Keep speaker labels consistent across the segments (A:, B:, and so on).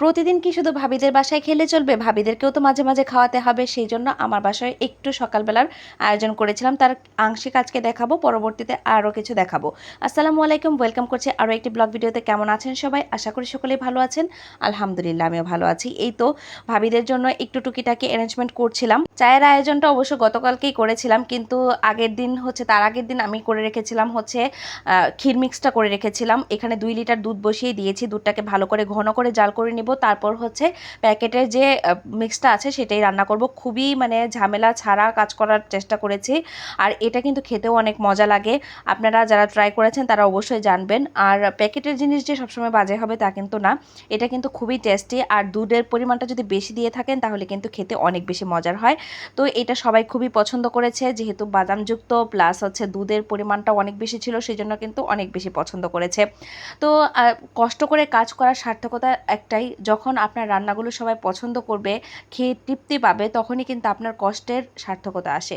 A: প্রতিদিন কি শুধু ভাবিদের বাসায় খেলে চলবে? ভাবিদেরকেও তো মাঝে মাঝে খাওয়াতে হবে। সেই জন্য আমার বাসায় একটু সকালবেলার আয়োজন করেছিলাম। তার আংশিক আজকে দেখাবো, পরবর্তীতে আরও কিছু দেখাবো। আসসালামু আলাইকুম। ওয়েলকাম করছি আরও একটি ব্লগ ভিডিওতে। কেমন আছেন সবাই? আশা করি সকলেই ভালো আছেন। আলহামদুলিল্লাহ, আমিও ভালো আছি। এই তো ভাবিদের জন্য একটু টুকিটাকি অ্যারেঞ্জমেন্ট করছিলাম। চায়ের আয়োজনটা অবশ্য গতকালকেই করেছিলাম, কিন্তু আগের দিন হচ্ছে, তার আগের দিন আমি করে রেখেছিলাম হচ্ছে ক্ষীর মিক্সটা করে রেখেছিলাম। এখানে দুই লিটার দুধ বসিয়ে দিয়েছি। দুধটাকে ভালো করে ঘন করে জাল করে নিব। তারপর হচ্ছে প্যাকেটের যে মিক্সটা আছে সেটাই রান্না করব। খুবই মানে ঝামেলা ছাড়া কাজ করার চেষ্টা করেছি। আর এটা কিন্তু খেতেও অনেক মজা লাগে। আপনারা যারা ট্রাই করেছেন তারা অবশ্যই জানবেন। আর প্যাকেটের জিনিস যে সবসময় বাজে হবে তা কিন্তু না। এটা কিন্তু খুবই টেস্টি আর দুধের পরিমাণটা যদি বেশি দিয়ে থাকেন তাহলে কিন্তু খেতে অনেক বেশি মজার হয়। তো এটা সবাই খুবই পছন্দ করেছে। যেহেতু বাদামযুক্ত প্লাস হচ্ছে দুধের পরিমাণটা অনেক বেশি ছিল সেই জন্য কিন্তু অনেক বেশি পছন্দ করেছে। তো কষ্ট করে কাজ করার সার্থকতা একটাই যখন আপনার রান্নাগুলো সবাই পছন্দ করবে, খেয়ে তৃপ্তি পাবে, তখনই কিন্তু আপনার কষ্টের সার্থকতা আসে।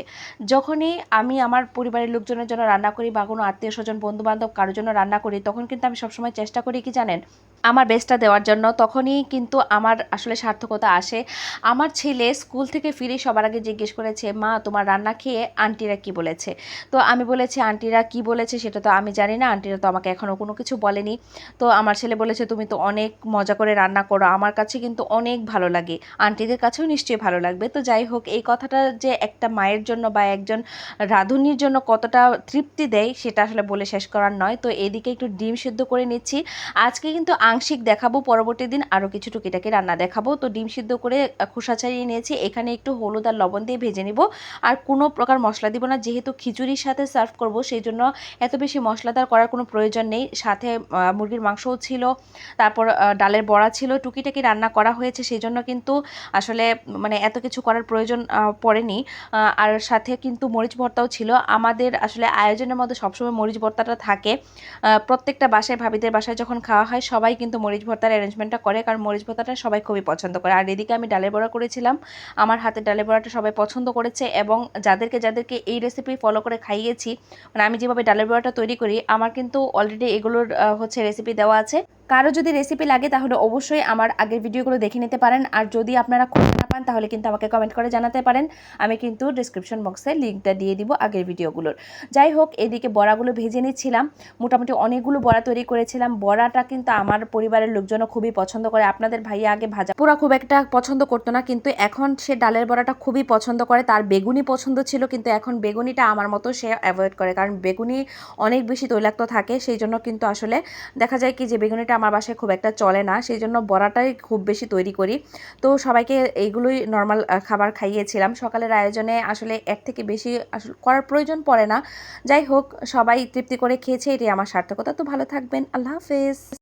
A: যখনই আমি আমার পরিবারের লোকজনের জন্য রান্না করি বা কোনো আত্মীয় স্বজন বন্ধু বান্ধব কারোর জন্য রান্না করি, তখন কিন্তু আমি সবসময় চেষ্টা করি কি জানেন, আমার বেস্টটা দেওয়ার জন্য। তখনই কিন্তু আমার আসলে সার্থকতা আসে। আমার ছেলে স্কুল থেকে ফিরে সবার আগে জিজ্ঞেস করেছে, মা, তোমার রান্না খেয়ে আন্টিরা কি বলেছে? তো আমি বলেছি, আন্টিরা কি বলেছে সেটা তো আমি জানি না, আন্টিরা তো আমাকে এখনও কোনো কিছু বলেনি। তো আমার ছেলে বলেছে, তুমি তো অনেক মজা করে রান্না করো আমার কাছে কিন্তু অনেক ভালো লাগে। আন্টিদের কাছেও নিশ্চয়ই ভালো লাগবে। তো যাই হোক, এই কথাটা যে একটা মায়ের জন্য বা একজন রাঁধুনির জন্য কতটা তৃপ্তি দেয়, সেটা আসলে বলে শেষ করার নয়। তো এদিকে একটু ডিম সিদ্ধ করে নিচ্ছি। আজকে কিন্তু আংশিক দেখাবো, পরবর্তী দিন আরও কিছু টুকিটাকি রান্না দেখাবো। তো ডিম সিদ্ধ করে খোসা ছাড়িয়ে নিয়েছি। এখানে একটু হলুদ আর লবণ দিয়ে ভেজে নিব। আর কোনো প্রকার মশলা দিব না, যেহেতু খিচুড়ির সাথে সার্ভ করব সেই জন্য এত বেশি মশলাদার করার কোনো প্রয়োজন নেই। সাথে মুরগির মাংসও ছিল, তারপর ডালের বড়া ছিল টুকিটাকি রান্না করা হয়েছে সেই জন্য কিন্তু আসলে মানে এত কিছু করার প্রয়োজন পড়েনি। আর সাথে কিন্তু মরিচ ভর্তাও ছিল। আমাদের আসলে আয়োজনের মধ্যে সবসময় মরিচ ভর্তাটা থাকে। প্রত্যেকটা বাসায়, ভাবিদের বাসায় যখন খাওয়া হয়, সবাই কিন্তু মরিচ ভর্তার অ্যারেঞ্জমেন্টটা করে, কারণ মরিচ ভর্তাটা সবাই খুবই পছন্দ করে। আর এদিকে আমি ডালের বড়া করেছিলাম। আমার হাতের ডালের বড়াটা সবাই পছন্দ করেছে এবং যাদেরকে যাদেরকে এই রেসিপি ফলো করে খাইয়েছি মানে আমি যেভাবে ডালের বড়াটা তৈরি করি, আমার কিন্তু অলরেডি এগুলোর হচ্ছে রেসিপি দেওয়া আছে। কারও যদি রেসিপি লাগে, তাহলে অবশ্যই আমার আগের ভিডিওগুলো দেখে নিতে পারেন। আর যদি আপনারা খুঁজে না পান, তাহলে কিন্তু আমাকে কমেন্ট করে জানাতে পারেন। আমি কিন্তু ডিসক্রিপশন বক্সে লিঙ্কটা দিয়ে দিব আগের ভিডিওগুলোর যাই হোক, এদিকে বড়াগুলো ভেজে নিচ্ছিলাম। মোটামুটি অনেকগুলো বড়া তৈরি করেছিলাম। বড়াটা কিন্তু আমার পরিবারের লোকজনও খুবই পছন্দ করে। আপনাদের ভাইয়া আগে ভাজা পুরা খুব একটা পছন্দ করতো না, কিন্তু এখন সে ডালের বড়াটা খুবই পছন্দ করে। তার বেগুনি পছন্দ ছিল, কিন্তু এখন বেগুনিটা আমার মতো সে অ্যাভয়েড করে। কারণ বেগুনি অনেক বেশি তৈলাক্ত থাকে, সেই জন্য কিন্তু আসলে দেখা যায় কি যে বেগুনিটা আমার বাসায় খুব একটা চলে না সেই জন্য বড়াটাই খুব বেশি তৈরি করি। তো সবাইকে এইগুলোই নর্মাল খাবার খাইয়েছিলাম। সকালের আয়োজনে আসলে এক থেকে বেশি আসলে, করার প্রয়োজন পড়ে না। যাই হোক, সবাই তৃপ্তি করে খেয়েছে এটি আমার সার্থকতা। তো ভালো থাকবেন, আল্লাহ হাফেজ।